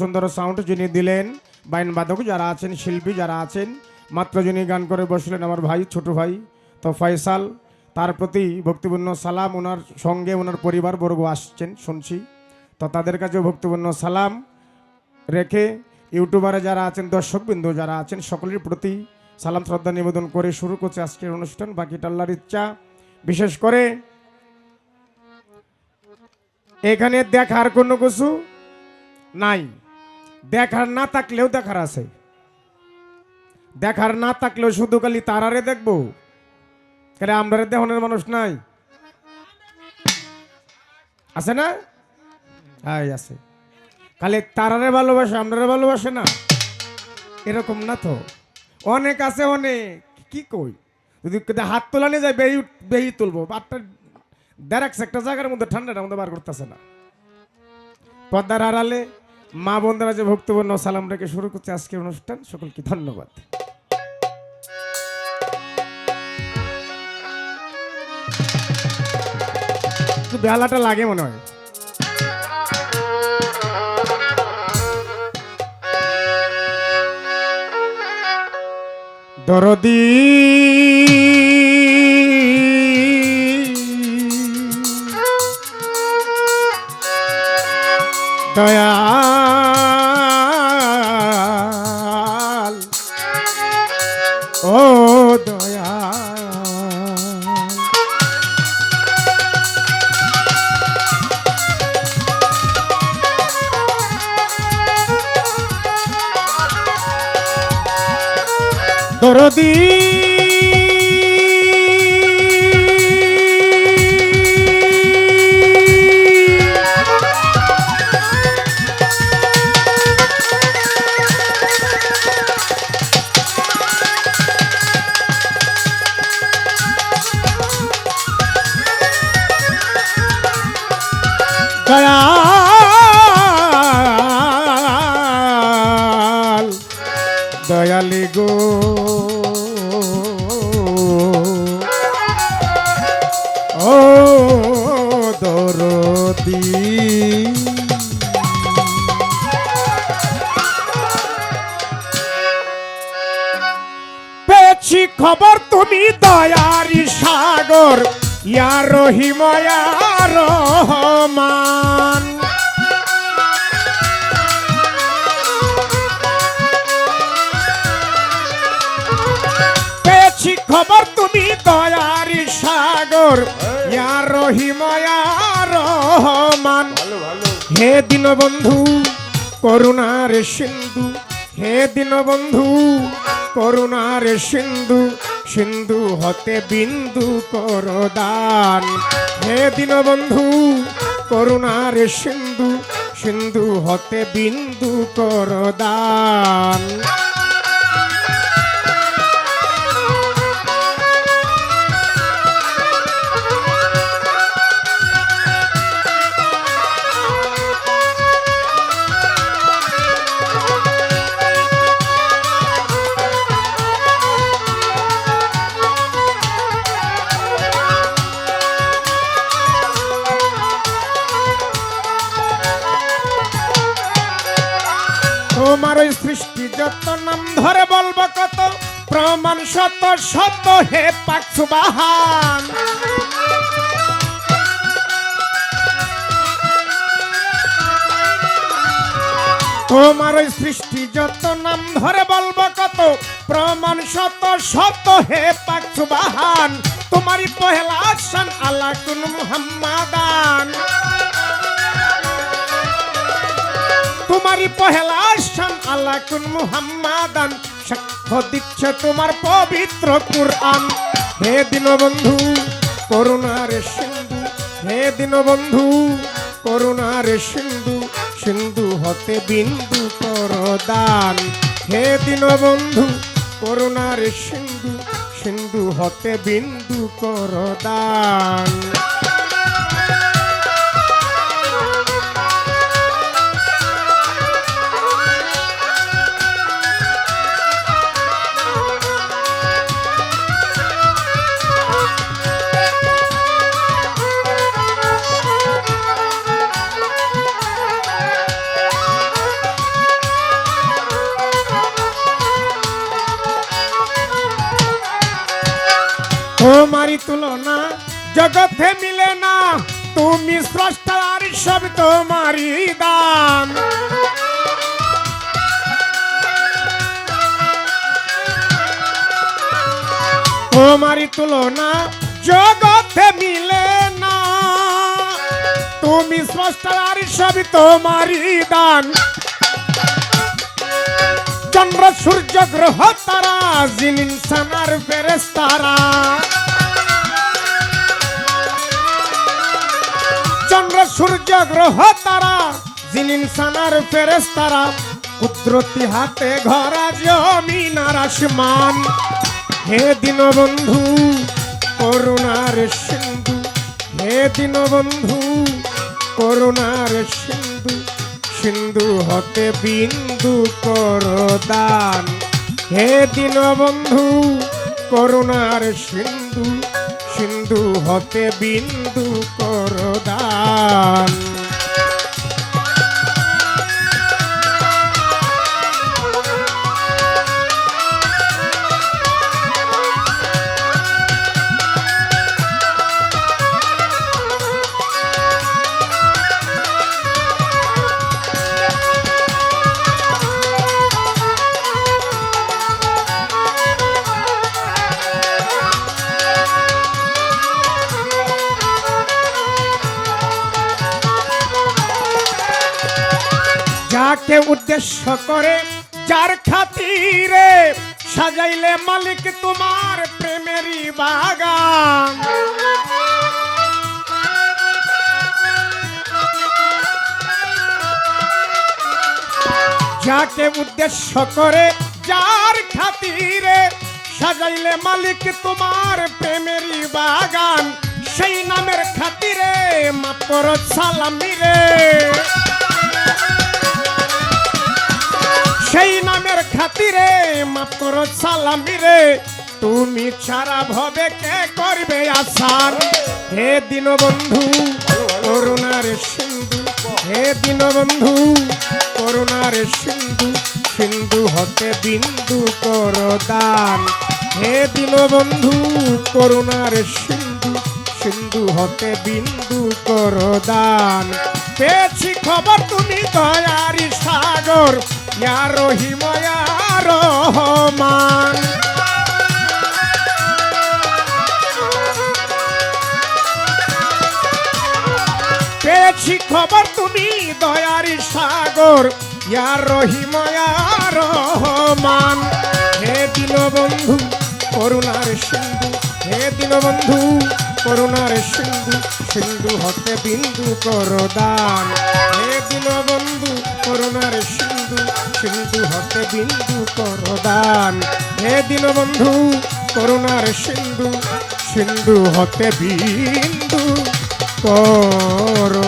সুন্দর সাউন্ড যিনি দিলেন বাইন বাদক, যারা আছেন শিল্পী, যারা আছেন, মাত্র যিনি গান করে বসলেন আমার ভাই, ছোট ভাই, তো ফয়সাল, তার প্রতি ভক্তিপূর্ণ সালাম, ওনার সঙ্গে ওনার পরিবার বর্গ আসছেন, শুনছি। তো তাদের কাছেও ভক্তিপূর্ণ সালাম রেখে ইউটিউবারে যারা আছেন, দর্শকবৃন্দ যারা আছেন, সকলের প্রতি সালাম, শ্রদ্ধা, নিবেদন করে শুরু করছে আজকের অনুষ্ঠান। বাকিটা আল্লাহর ইচ্ছা, বিশেষ করে এখানে দেখার কোনো কিছু নাই। দেখার না থাকলেও দেখার আছে। দেখার না থাকলেও শুধু খালি তারারে দেখব। কেন আমরা দেহনের মানুষ নাই। আছে না? হ্যাঁ আছে। খালি তারারে ভালোবাসে আমরা ভালোবাসে না। এরকম না তো। অনেক আছে, অনেক। কি কই? যদি হাত তোলা নিয়ে যায় বেহি বেহি তুলবো। বাটটা দেড় একটা জায়গার মধ্যে ঠান্ডাটার মধ্যে বার করতেছে না। পদ্মার আড়ালে মা বোনরা যে ভক্তবর্ণ সালাম রেখে শুরু করছে আজকের অনুষ্ঠান, সকলকে ধন্যবাদ। বেহালাটা লাগে মনে হয়। দরদি। দয়াল দরদি দয়াল পেয়েছি খবর তুমি দয়ারি সাগর ইয়া রহিময়া রহমান। খবর তুমি দয়ারি সাগর ইয়া রহিময়া রহমান হে দীনবন্ধু করুণার সিন্ধু হে দীনবন্ধু করুণার সিন্ধু সিন্ধু হতে বিন্দু করদান হে দীনবন্ধু করুণার সিন্ধু সিন্ধু হতে বিন্দু করদান প্রমাণ শত শত হে পাক সুবাহান। তোমার সৃষ্টি যত নাম ধরে বলব কত, প্রমাণ শত শত হে পাক সুবাহান। তোমারই পহেলা আসান আল্লাহ কুন মুহাম্মাদান। তোমারই পহেলা আসান আল্লাহ কুন মুহাম্মাদান। সাক্ষ্য দিচ্ছে তোমার পবিত্র কুরআন। হে দীনবন্ধু, করুণার সিন্ধু। হে দীনবন্ধু, করুণার সিন্ধু। সিন্ধু হতে বিন্দু করদান হে দীনবন্ধু, করুণার সিন্ধু। সিন্ধু হতে বিন্দু করদান তুলনা, জগতে মিলে না। তুমি স্রষ্টা আর সব তোমারই দান। তোমারই তুলনা, জগতে মিলে না। তুমি স্রষ্টা আর সব তোমারই দান। চন্দ্র, সূর্য, গ্রহ, তারা, জিন ইনসানার ফেরেস্তারা চন্দ্র, সূর্য, গ্রহ, তারা। জিন ইনসানার ফেরেস্তারা কুদরতি হাতে ঘরা জমিন আর আসমান। হে দীনবন্ধু, করুণার সিন্ধু। হে দীনবন্ধু, করুণার সিন্ধু। সিন্ধু হতে বিন্দু কর দান হে দীনবন্ধু, করুণার সিন্ধু। সিন্ধু হতে বিন্দু দান উদ্দেশ্য করে, যার খাতিরে সাজাইলে মালিক তোমার প্রেমেরই বাগান। যাকে উদ্দেশ্য করে, যার খাতিরে সাজাইলে মালিক তোমার প্রেমেরই বাগান। সেই নামের খাতিরে মাপর সালামি রে। সেই নামের খাতিরে মাফ করো সালামি রে। তুমি ছাড়া ভবে কে করবে আসান? হে দীনবন্ধু, করুণার সিন্ধু। হে দীনবন্ধু, করুণার সিন্ধু। সিন্ধু হতে বিন্দু কর দান হে দীনবন্ধু, করুণার সিন্ধু। সিন্ধু হতে বিন্দু কর দান পেয়েছি খবর তুমি দয়ারি সাগর। খবর তুমি, দয়ারি সাগর। ইয়া রহিম রহমান। হে দীনবন্ধু করুণার সিন্ধু। হে দীনবন্ধু করুণার সিন্ধু। সিন্ধু হতে বিন্দু কর দান। হে দীনবন্ধু করুণার সিন্ধু। সিন্ধু হতে বিন্দু করদান। হে দীনবন্ধু করুণার সিন্ধু সিন্ধু হতে বিন্দু কর।